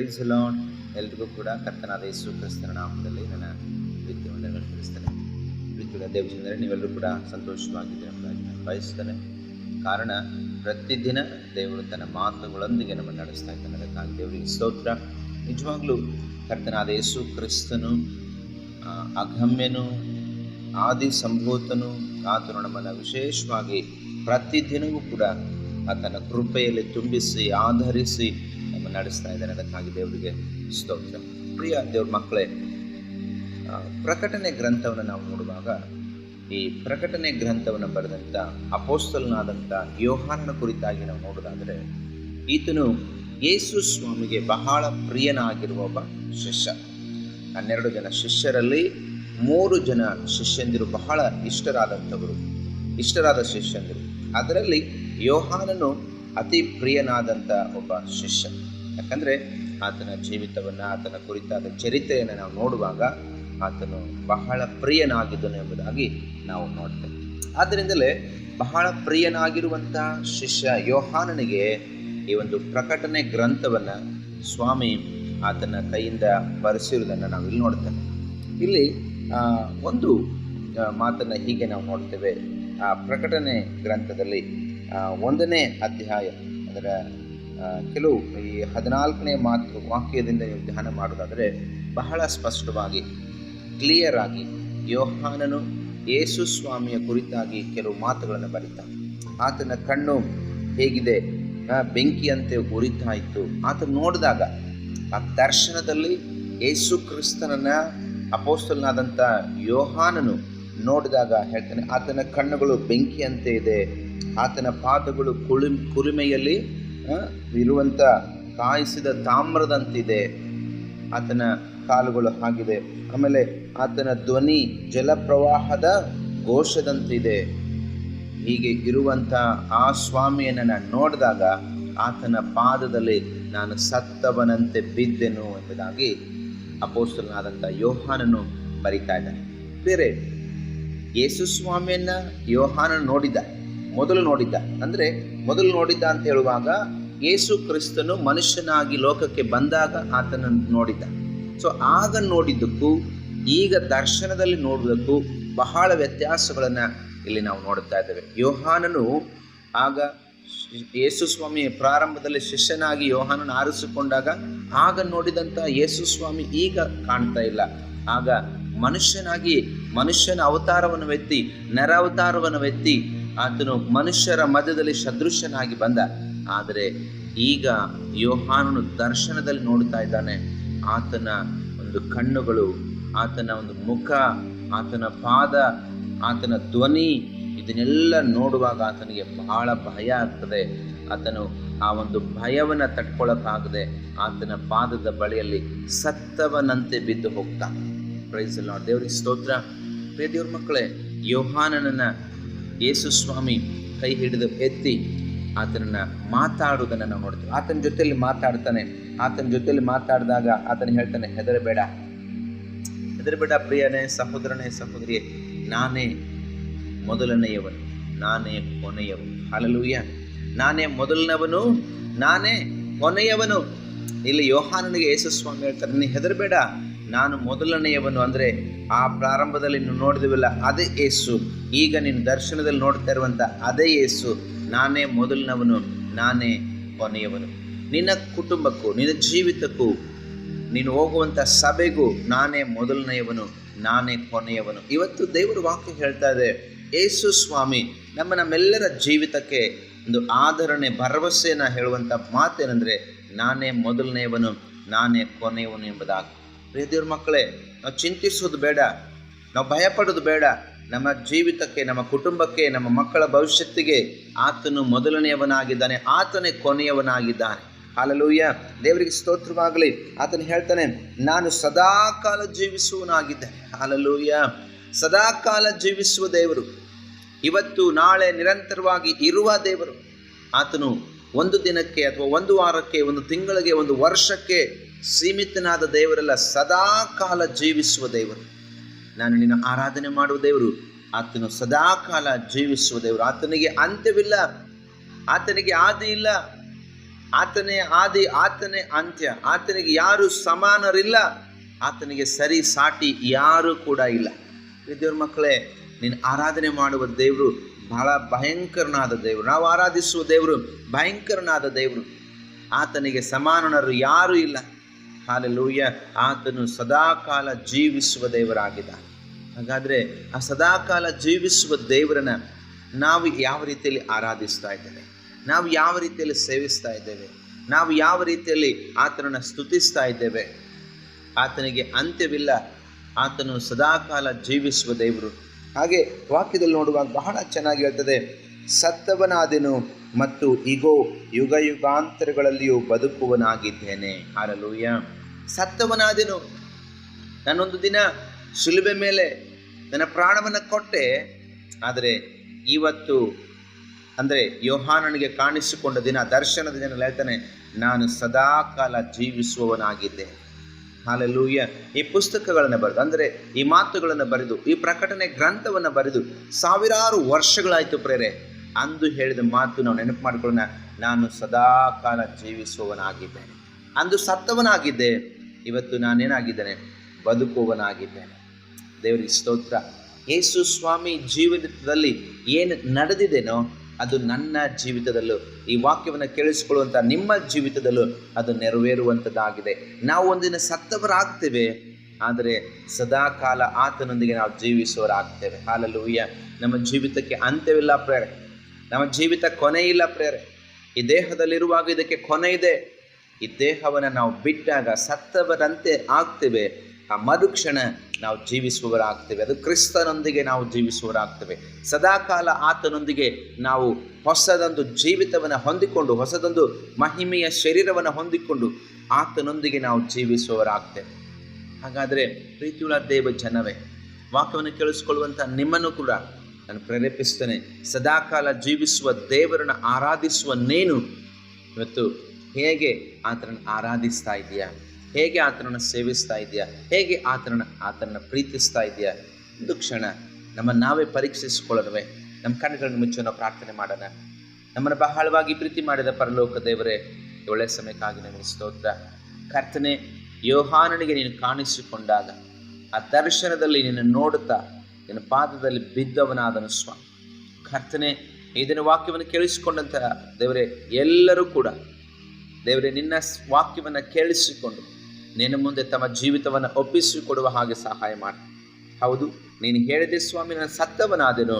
Price lord ಎಲ್ರಿಗೂ ಕೂಡ ಕರ್ತನಾದ ಯೇಸು ಕ್ರಿಸ್ತನ ನಾಮದಲ್ಲಿ ನನ್ನ ಪ್ರೀತಿ ವಂದನೆಗಳು ತಿಳಿಸ್ತೇನೆ ಪ್ರೀತಿಗಳ ದೇವಜನರೇ, ನೀವೆಲ್ಲರೂ ಕೂಡ ಸಂತೋಷವಾಗಿದ್ದೀರಿ ಎಂಬುದಾಗಿ ನಾನು ಬಯಸ್ತೇನೆ. ಕಾರಣ, ಪ್ರತಿದಿನ ದೇವರು ತನ್ನ ಮಾತುಗಳೊಂದಿಗೆ ನಮ್ಮನ್ನು ನಡೆಸ್ತಾ ಇದ್ದಾನೆ. ಅದಕ್ಕಾಗಿ ದೇವರಿಗೆ ಸ್ತೋತ್ರ. ನಿಜವಾಗ್ಲೂ ಕರ್ತನಾದ ಯೇಸು ಕ್ರಿಸ್ತನು ಅಗಮ್ಯನು ಆದಿ ಸಂಭೂತನು ಆತನು ನಮ್ಮನ್ನು ವಿಶೇಷವಾಗಿ ಪ್ರತಿದಿನವೂ ಕೂಡ ಆತನ ಕೃಪೆಯಲ್ಲಿ ತುಂಬಿಸಿ, ಆಧರಿಸಿ ನಮ್ಮ ನಡೆಸ್ತಾ ಇದ್ದಾನೆ. ಅದಕ್ಕಾಗಿ ದೇವರಿಗೆ ಸ್ತೋತ್ರ. ಪ್ರಿಯ ದೇವ್ರ ಮಕ್ಕಳೇ ಪ್ರಕಟಣೆ ಗ್ರಂಥವನ್ನು ನಾವು ನೋಡುವಾಗ, ಈ ಪ್ರಕಟಣೆ ಗ್ರಂಥವನ್ನು ಬರೆದಂಥ ಅಪೋಸ್ತಲನಾದಂಥ ಯೋಹಾನನ ಕುರಿತಾಗಿ ನಾವು ನೋಡೋದಾದರೆ, ಈತನು ಯೇಸು ಸ್ವಾಮಿಗೆ ಬಹಳ ಪ್ರಿಯನಾಗಿರುವ ಒಬ್ಬ ಶಿಷ್ಯ. ಹನ್ನೆರಡು ಜನ ಶಿಷ್ಯರಲ್ಲಿ ಮೂರು ಜನ ಶಿಷ್ಯಂದಿರು ಬಹಳ ಇಷ್ಟರಾದಂಥವರು, ಇಷ್ಟರಾದ ಶಿಷ್ಯಂದಿರು. ಅದರಲ್ಲಿ ಯೋಹಾನನು ಅತಿ ಪ್ರಿಯನಾದಂಥ ಒಬ್ಬ ಶಿಷ್ಯ. ಯಾಕಂದರೆ ಆತನ ಜೀವಿತವನ್ನು, ಆತನ ಕುರಿತಾದ ಚರಿತ್ರೆಯನ್ನು ನಾವು ನೋಡುವಾಗ ಆತನು ಬಹಳ ಪ್ರಿಯನಾಗಿದ್ದನು ಎಂಬುದಾಗಿ ನಾವು ನೋಡ್ತೇವೆ. ಆದ್ದರಿಂದಲೇ ಬಹಳ ಪ್ರಿಯನಾಗಿರುವಂಥ ಶಿಷ್ಯ ಯೋಹಾನನಿಗೆ ಈ ಒಂದು ಪ್ರಕಟಣೆ ಗ್ರಂಥವನ್ನು ಸ್ವಾಮಿ ಆತನ ಕೈಯಿಂದ ಬರೆಸಿರುವುದನ್ನು ನಾವು ಇಲ್ಲಿ ನೋಡ್ತೇವೆ. ಇಲ್ಲಿ ಒಂದು ಮಾತನ್ನು ಹೀಗೆ ನಾವು ನೋಡ್ತೇವೆ. ಆ ಪ್ರಕಟಣೆ ಗ್ರಂಥದಲ್ಲಿ ಒಂದನೇ ಅಧ್ಯಾಯ, ಅದರ ಕೆಲವು ಈ ಹದಿನಾಲ್ಕನೇ ಮಾತು ವಾಕ್ಯದಿಂದ ನೀವು ಧ್ಯಾನ ಮಾಡೋದಾದರೆ ಬಹಳ ಸ್ಪಷ್ಟವಾಗಿ ಕ್ಲಿಯರ್ ಆಗಿ ಯೋಹಾನನು ಯೇಸು ಸ್ವಾಮಿಯ ಕುರಿತಾಗಿ ಕೆಲವು ಮಾತುಗಳನ್ನು ಬರೀತಾನೆ ಆತನ ಕಣ್ಣು ಹೇಗಿದೆ ಬೆಂಕಿಯಂತೆ ಉರಿತಾ ಇತ್ತು ಆತ ನೋಡಿದಾಗ, ಆ ದರ್ಶನದಲ್ಲಿ ಯೇಸು ಕ್ರಿಸ್ತನನ್ನ ಅಪೋಸ್ತಲನಾದಂಥ ಯೋಹಾನನು ನೋಡಿದಾಗ ಹೇಳ್ತಾನೆ, ಆತನ ಕಣ್ಣುಗಳು ಬೆಂಕಿಯಂತೆ ಇದೆ, ಆತನ ಪಾದಗಳು ಕುಳಿ ಕುಲುಮೆಯಲ್ಲಿ ಇರುವಂಥ ಕಾಯಿಸಿದ ತಾಮ್ರದಂತಿದೆ. ಆತನ ಕಾಲುಗಳು ಹಾಗಿದೆ. ಆಮೇಲೆ ಆತನ ಧ್ವನಿ ಜಲಪ್ರವಾಹದ ಘೋಷದಂತಿದೆ. ಹೀಗೆ ಇರುವಂಥ ಆ ಸ್ವಾಮಿಯನ್ನು ನಾನು ನೋಡಿದಾಗ ಆತನ ಪಾದದಲ್ಲಿ ನಾನು ಸತ್ತವನಂತೆ ಬಿದ್ದೆನು ಎಂಬುದಾಗಿ ಅಪೋಸ್ತಲನಾದಂಥ ಯೋಹಾನನು ಬರಿತಾ ಇದ್ದಾನೆ. ಬೇರೆ, ಯೇಸು ಸ್ವಾಮಿಯನ್ನು ಯೋಹಾನನು ನೋಡಿದ್ದ, ಮೊದಲು ನೋಡಿದ್ದ, ಅಂದರೆ ಮೊದಲು ನೋಡಿದ್ದ ಅಂತ ಹೇಳುವಾಗ ಯೇಸು ಕ್ರಿಸ್ತನು ಮನುಷ್ಯನಾಗಿ ಲೋಕಕ್ಕೆ ಬಂದಾಗ ಆತನನ್ನು ನೋಡಿದ ಸೊ, ಆಗ ನೋಡಿದ್ದಕ್ಕೂ, ಈಗ ದರ್ಶನದಲ್ಲಿ ನೋಡುವುದಕ್ಕೂ ಬಹಳ ವ್ಯತ್ಯಾಸಗಳನ್ನು ಇಲ್ಲಿ ನಾವು ನೋಡುತ್ತಾ ಇದ್ದೇವೆ. ಯೋಹಾನನು ಆಗ ಯೇಸು ಸ್ವಾಮಿ ಪ್ರಾರಂಭದಲ್ಲಿ ಶಿಷ್ಯನಾಗಿ ಯೋಹಾನನ ಆರಿಸಿಕೊಂಡಾಗ, ಆಗ ನೋಡಿದಂಥ ಯೇಸು ಸ್ವಾಮಿ ಈಗ ಕಾಣ್ತಾ ಇಲ್ಲ. ಆಗ ಮನುಷ್ಯನಾಗಿ, ಮನುಷ್ಯನ ಅವತಾರವನ್ನು ವ್ಯಕ್ತಿ ನರ ವ್ಯಕ್ತಿ ಆತನು ಮನುಷ್ಯರ ಮಧ್ಯದಲ್ಲಿ ಸದೃಶ್ಯನಾಗಿ ಬಂದ. ಆದರೆ ಈಗ ಯೋಹಾನನು ದರ್ಶನದಲ್ಲಿ ನೋಡ್ತಾ ಇದ್ದಾನೆ. ಆತನ ಒಂದು ಕಣ್ಣುಗಳು, ಆತನ ಒಂದು ಮುಖ, ಆತನ ಪಾದ, ಆತನ ಧ್ವನಿ ಇದನ್ನೆಲ್ಲ ನೋಡುವಾಗ ಆತನಿಗೆ ಬಹಳ ಭಯ ಆಗ್ತದೆ. ಆತನು ಆ ಒಂದು ಭಯವನ್ನು ತಡ್ಕೊಳ್ಳೋಕ್ಕಾಗದೆ ಆತನ ಪಾದದ ಬಳಿಯಲ್ಲಿ ಸತ್ತವನಂತೆ ಬಿದ್ದು ಹೋಗ್ತಾನೆ ಪ್ರೈಸ್ ಅಲ್ಲ ದೇವ್ರಿಗೆ ಸ್ತೋತ್ರ. ಪ್ರಿಯ ದೇವ್ರ ಮಕ್ಕಳೇ, ಯೋಹಾನನನ್ನ ಯೇಸು ಸ್ವಾಮಿ ಕೈ ಹಿಡಿದು ಎತ್ತಿ ಆತನನ್ನ ಮಾತಾಡುವುದನ್ನು ನಾವು ನೋಡ್ತೀವಿ. ಆತನ ಜೊತೆಯಲ್ಲಿ ಮಾತಾಡ್ತಾನೆ. ಆತನ ಜೊತೆಯಲ್ಲಿ ಮಾತಾಡಿದಾಗ ಆತನ ಹೇಳ್ತಾನೆ, ಹೆದರಬೇಡ. ಹೆದರಬೇಡ ಪ್ರಿಯನೇ, ಸಹೋದರನೇ, ಸಹೋದರಿಯೇ. ನಾನೇ ಮೊದಲನೆಯವನು. ನಾನೇ ಕೊನೆಯವನು. ಹಾಲಲೂಯ್ಯ ನಾನೇ ಮೊದಲನವನು. ನಾನೇ ಕೊನೆಯವನು. ಇಲ್ಲಿ ಯೋಹಾನನಿಗೆ ಯೇಸು ಸ್ವಾಮಿ ಹೇಳ್ತಾರೆ, ನೀನು ಹೆದರಬೇಡ. ನಾನು ಮೊದಲನೆಯವನು. ಅಂದರೆ ಆ ಪ್ರಾರಂಭದಲ್ಲಿ ನೋಡಿದಿವಲ್ಲ, ಅದೇ ಯೇಸು. ಈಗ ನೀನು ದರ್ಶನದಲ್ಲಿ ನೋಡ್ತಾ ಇರುವಂಥ ಅದೇ ಯೇಸು. ನಾನೇ ಮೊದಲನವನು, ನಾನೇ ಕೊನೆಯವನು. ನಿನ್ನ ಕುಟುಂಬಕ್ಕೂ, ನಿನ್ನ ಜೀವಿತಕ್ಕೂ, ನೀನು ಹೋಗುವಂಥ ಸಭೆಗೂ ನಾನೇ ಮೊದಲನೆಯವನು, ನಾನೇ ಕೊನೆಯವನು. ಇವತ್ತು ದೇವರ ವಾಕ್ಯ ಹೇಳ್ತಾ ಇದೆ ಯೇಸು ಸ್ವಾಮಿ, ನಮ್ಮ ನಮ್ಮೆಲ್ಲರ ಜೀವಿತಕ್ಕೆ ಒಂದು ಆಧರಣೆ ಭರವಸೆಯನ್ನು ಹೇಳುವಂಥ ಮಾತೇನೆಂದರೆ, ನಾನೇ ಮೊದಲನೆಯವನು, ನಾನೇ ಕೊನೆಯವನು ಎಂಬುದಾಗಿ. ಪ್ರಿಯ ದೇವ್ರ ಮಕ್ಕಳೇ, ನಾವು ಚಿಂತಿಸೋದು ಬೇಡ, ನಾವು ಭಯಪಡೋದು ಬೇಡ ನಮ್ಮ ಜೀವಿತಕ್ಕೆ, ನಮ್ಮ ಕುಟುಂಬಕ್ಕೆ, ನಮ್ಮ ಮಕ್ಕಳ ಭವಿಷ್ಯತ್ತಿಗೆ ಆತನು ಮೊದಲನೆಯವನಾಗಿದ್ದಾನೆ, ಆತನೇ ಕೊನೆಯವನಾಗಿದ್ದಾನೆ. ಹಾಲಲೂಯ್ಯ ದೇವರಿಗೆ ಸ್ತೋತ್ರವಾಗಲಿ. ಆತನು ಹೇಳ್ತಾನೆ, ನಾನು ಸದಾಕಾಲ ಜೀವಿಸುವನಾಗಿದ್ದೇನೆ ಹಾಲಲೂಯ್ಯ ಸದಾಕಾಲ ಜೀವಿಸುವ ದೇವರು, ಇವತ್ತು, ನಾಳೆ ನಿರಂತರವಾಗಿ ಇರುವ ದೇವರು. ಆತನು ಒಂದು ದಿನಕ್ಕೆ ಅಥವಾ ಒಂದು ವಾರಕ್ಕೆ, ಒಂದು ತಿಂಗಳಿಗೆ, ಒಂದು ವರ್ಷಕ್ಕೆ ಸೀಮಿತನಾದ ದೇವರಲ್ಲ, ಸದಾಕಾಲ ಜೀವಿಸುವ ದೇವರು. ನಾನು ನಿನ್ನ ಆರಾಧನೆ ಮಾಡುವ ದೇವರು. ಆತನು ಸದಾಕಾಲ ಜೀವಿಸುವ ದೇವರು. ಆತನಿಗೆ ಅಂತ್ಯವಿಲ್ಲ. ಆತನಿಗೆ ಆದಿ ಇಲ್ಲ. ಆತನೇ ಆದಿ, ಆತನೇ ಅಂತ್ಯ. ಆತನಿಗೆ ಯಾರು ಸಮಾನರಿಲ್ಲ. ಆತನಿಗೆ ಸರಿ ಸಾಟಿ ಯಾರು ಕೂಡ ಇಲ್ಲ. ದೇವ್ರ ಮಕ್ಕಳೇ, ನೀನು ಆರಾಧನೆ ಮಾಡುವ ದೇವರು, ಬಹಳ ಭಯಂಕರನಾದ ದೇವರು. ನಾವು ಆರಾಧಿಸುವ ದೇವರು ಭಯಂಕರನಾದ ದೇವರು. ಆತನಿಗೆ ಸಮಾನರು ಯಾರೂ ಇಲ್ಲ. ಹಾಲೆಲೂಯ್ಯ. ಆತನು ಸದಾಕಾಲ ಜೀವಿಸುವ ದೇವರಾಗಿದ್ದಾನೆ. ಹಾಗಾದರೆ ಆ ಸದಾಕಾಲ ಜೀವಿಸುವ ದೇವರನ್ನ ನಾವು ಯಾವ ರೀತಿಯಲ್ಲಿ ಆರಾಧಿಸ್ತಾ ಇದ್ದೇವೆ? ನಾವು ಯಾವ ರೀತಿಯಲ್ಲಿ ಸೇವಿಸ್ತಾ ಇದ್ದೇವೆ? ನಾವು ಯಾವ ರೀತಿಯಲ್ಲಿ ಆತನನ್ನು ಸ್ತುತಿಸ್ತಾ ಇದ್ದೇವೆ? ಆತನಿಗೆ ಅಂತ್ಯವಿಲ್ಲ. ಆತನು ಸದಾಕಾಲ ಜೀವಿಸುವ ದೇವರು. ಹಾಗೆ ವಾಕ್ಯದಲ್ಲಿ ನೋಡುವಾಗ ಬಹಳ ಚೆನ್ನಾಗಿ ಹೇಳ್ತದೆ, ಸತ್ತವನಾದೆನು ಮತ್ತು ಈಗೋ ಯುಗ ಯುಗಾಂತರಗಳಲ್ಲಿಯೂ ಬದುಕುವನಾಗಿದ್ದೇನೆ. ಹಾರಲೂಯ ಸತ್ತವನಾದೆನು. ನಾನೊಂದು ದಿನ ಸುಲಭೆ ಮೇಲೆ ನನ್ನ ಪ್ರಾಣವನ್ನು ಕೊಟ್ಟೆ. ಆದರೆ ಇವತ್ತು, ಅಂದರೆ ಯೋಹಾನನಿಗೆ ಕಾಣಿಸಿಕೊಂಡ ದಿನ, ದರ್ಶನದ ದಿನ ಹೇಳ್ತಾನೆ, ನಾನು ಸದಾಕಾಲ ಜೀವಿಸುವವನಾಗಿದ್ದೆ. ಹಾಲೆಲ್ಲೂಯ್ಯ ಈ ಪುಸ್ತಕಗಳನ್ನು ಬರೆದು, ಅಂದರೆ ಈ ಮಾತುಗಳನ್ನು ಬರೆದು, ಈ ಪ್ರಕಟಣೆ ಗ್ರಂಥವನ್ನು ಬರೆದು ಸಾವಿರಾರು ವರ್ಷಗಳಾಯಿತು ಪ್ರೇರೆ. ಅಂದು ಹೇಳಿದ ಮಾತು ನಾವು ನೆನಪು ಮಾಡಿಕೊಳ್ಳೋಣ, ನಾನು ಸದಾಕಾಲ ಜೀವಿಸುವವನಾಗಿದ್ದೇನೆ. ಅಂದು ಸತ್ತವನಾಗಿದ್ದೆ. ಇವತ್ತು ನಾನೇನಾಗಿದ್ದೇನೆ? ಬದುಕುವವನಾಗಿದ್ದೇನೆ. ದೇವರಿಗೆ ಸ್ತೋತ್ರ. ಯೇಸು ಸ್ವಾಮಿ ಜೀವಿತದಲ್ಲಿ ಏನು ನಡೆದಿದೆನೋ ಅದು ನನ್ನ ಜೀವಿತದಲ್ಲೂ, ಈ ವಾಕ್ಯವನ್ನು ಕೇಳಿಸಿಕೊಳ್ಳುವಂಥ ನಿಮ್ಮ ಜೀವಿತದಲ್ಲೂ ಅದು ನೆರವೇರುವಂಥದ್ದಾಗಿದೆ ನಾವು ಒಂದಿನ ಸತ್ತವರಾಗ್ತೇವೆ, ಆದರೆ ಸದಾಕಾಲ ಆತನೊಂದಿಗೆ ನಾವು ಜೀವಿಸುವವರಾಗ್ತೇವೆ. ಹಾಲಲ್ಲೂಯ್ಯ ನಮ್ಮ ಜೀವಿತಕ್ಕೆ ಅಂತ್ಯವಿಲ್ಲ ಪ್ರೇರೆ. ನಮ್ಮ ಜೀವಿತ ಕೊನೆ ಇಲ್ಲ ಪ್ರೇರೆ. ಈ ದೇಹದಲ್ಲಿರುವಾಗ ಇದಕ್ಕೆ ಕೊನೆ ಇದೆ. ಈ ದೇಹವನ್ನು ನಾವು ಬಿಟ್ಟಾಗ ಸತ್ತವರಂತೆ ಆಗ್ತೇವೆ. ಆ ಮರುಕ್ಷಣ ನಾವು ಜೀವಿಸುವವರಾಗ್ತೇವೆ. ಅದು ಕ್ರಿಸ್ತನೊಂದಿಗೆ ನಾವು ಜೀವಿಸುವವರಾಗ್ತೇವೆ. ಸದಾಕಾಲ ಆತನೊಂದಿಗೆ ನಾವು ಹೊಸದೊಂದು ಜೀವಿತವನ್ನು ಹೊಂದಿಕೊಂಡು, ಹೊಸದೊಂದು ಮಹಿಮೆಯ ಶರೀರವನ್ನು ಹೊಂದಿಕೊಂಡು ಆತನೊಂದಿಗೆ ನಾವು ಜೀವಿಸುವವರಾಗ್ತೇವೆ. ಹಾಗಾದರೆ ಪ್ರೀತಿಯುಳ ದೇವ ಜನವೇ ವಾಕ್ಯವನ್ನು ಕೇಳಿಸ್ಕೊಳ್ಳುವಂಥ ನಿಮ್ಮನ್ನು ಕೂಡ ನಾನು ಪ್ರೇರೇಪಿಸ್ತೇನೆ. ಸದಾಕಾಲ ಜೀವಿಸುವ ದೇವರನ್ನು ಆರಾಧಿಸುವ ನೇನು ಇವತ್ತು ಹೇಗೆ ಆತನನ್ನು ಆರಾಧಿಸ್ತಾ ಇದೆಯಾ? ಹೇಗೆ ಆತನನ್ನು ಸೇವಿಸ್ತಾ ಇದೆಯಾ ಹೇಗೆ ಆತನನ್ನು ಆತನನ್ನು ಪ್ರೀತಿಸ್ತಾ ಇದೆಯಾ ಒಂದು ಕ್ಷಣ ನಮ್ಮನ್ನು ನಾವೇ ಪರೀಕ್ಷಿಸಿಕೊಳ್ಳೋಣವೇ ನಮ್ಮ ಕಣ್ಣುಗಳನ್ನು ಮುಚ್ಚೋಣ ಪ್ರಾರ್ಥನೆ ಮಾಡೋಣ. ನಮ್ಮನ್ನು ಬಹಳವಾಗಿ ಪ್ರೀತಿ ಮಾಡಿದ ಪರಲೋಕ ದೇವರೇ ಒಳ್ಳೆ ಸಮಯಕ್ಕಾಗಿ ನಮಗೆ ಸ್ತೋತ್ರ. ಕರ್ತನೆ, ಯೋಹಾನನಿಗೆ ನೀನು ಕಾಣಿಸಿಕೊಂಡಾಗ, ಆ ದರ್ಶನದಲ್ಲಿ ನಿನ್ನ ನೋಡುತ್ತಾ, ನಿನ್ನ ಪಾದದಲ್ಲಿ ಬಿದ್ದವನಾದನು ಸ್ವಾಮಿ ಕರ್ತನೆ ಇದನ್ನು ವಾಕ್ಯವನ್ನು ಕೇಳಿಸಿಕೊಂಡಂತಹ ದೇವರೇ, ಎಲ್ಲರೂ ಕೂಡ ದೇವರೇ, ನಿನ್ನ ವಾಕ್ಯವನ್ನು ಕೇಳಿಸಿಕೊಂಡು ನಿನ್ನ ಮುಂದೆ ತಮ್ಮ ಜೀವಿತವನ್ನು ಒಪ್ಪಿಸಿಕೊಡುವ ಹಾಗೆ ಸಹಾಯ ಮಾಡಿ. ಹೌದು, ನೀನು ಹೇಳಿದೆ ಸ್ವಾಮಿ, ನಾನು ಸತ್ತವನಾದೆನು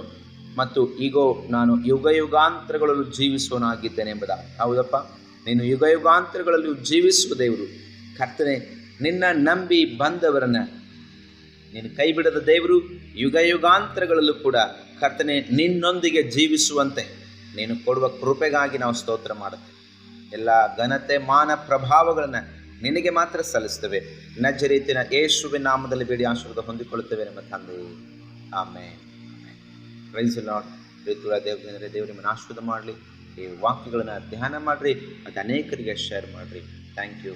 ಮತ್ತು ಈಗೋ ನಾನು ಯುಗ ಯುಗಾಂತರಗಳಲ್ಲೂ ಜೀವಿಸುವನಾಗಿದ್ದೇನೆ ಎಂಬುದಾಗಿ. ಹೌದಪ್ಪ, ನೀನು ಯುಗ ಯುಗಾಂತರಗಳಲ್ಲೂ ಜೀವಿಸುವ ದೇವರು. ಕರ್ತನೆ, ನಿನ್ನ ನಂಬಿ ಬಂದವರನ್ನ ನೀನು ಕೈ ಬಿಡದ ದೇವರು ಯುಗ ಯುಗಾಂತರಗಳಲ್ಲೂ ಕೂಡ ಕರ್ತನೆ ನಿನ್ನೊಂದಿಗೆ ಜೀವಿಸುವಂತೆ ನೀನು ಕೊಡುವ ಕೃಪೆಗಾಗಿ ನಾವು ಸ್ತೋತ್ರ ಮಾಡುತ್ತೇವೆ. ಎಲ್ಲ ಘನತೆ, ಮಾನ ಪ್ರಭಾವಗಳನ್ನು ನಿನಗೆ ಮಾತ್ರ ಸಲ್ಲಿಸ್ತೇವೆ ನಜ್ಜ ರೀತಿಯ ಯೇಸುವಿನ ನಾಮದಲ್ಲಿ ಬೇಡಿ ಆಶೀರ್ವಾದ ಹೊಂದಿಕೊಳ್ಳುತ್ತೇವೆ ನಮ್ಮ ತಂದೆ. ಆಮೇಲೆ ಪ್ರೈಸ್ ಲಾರ್ಡ್ ಪ್ರೀತಿಯುಳ್ಳ ದೇವರ ದೇವರು, ನಿಮ್ಮನ್ನು ಆಶೀರ್ವಾದ ಮಾಡಲಿ. ಈ ವಾಕ್ಯಗಳನ್ನು ಧ್ಯಾನ ಮಾಡಿರಿ ಮತ್ತು ಅನೇಕರಿಗೆ ಶೇರ್ ಮಾಡಿರಿ. Thank you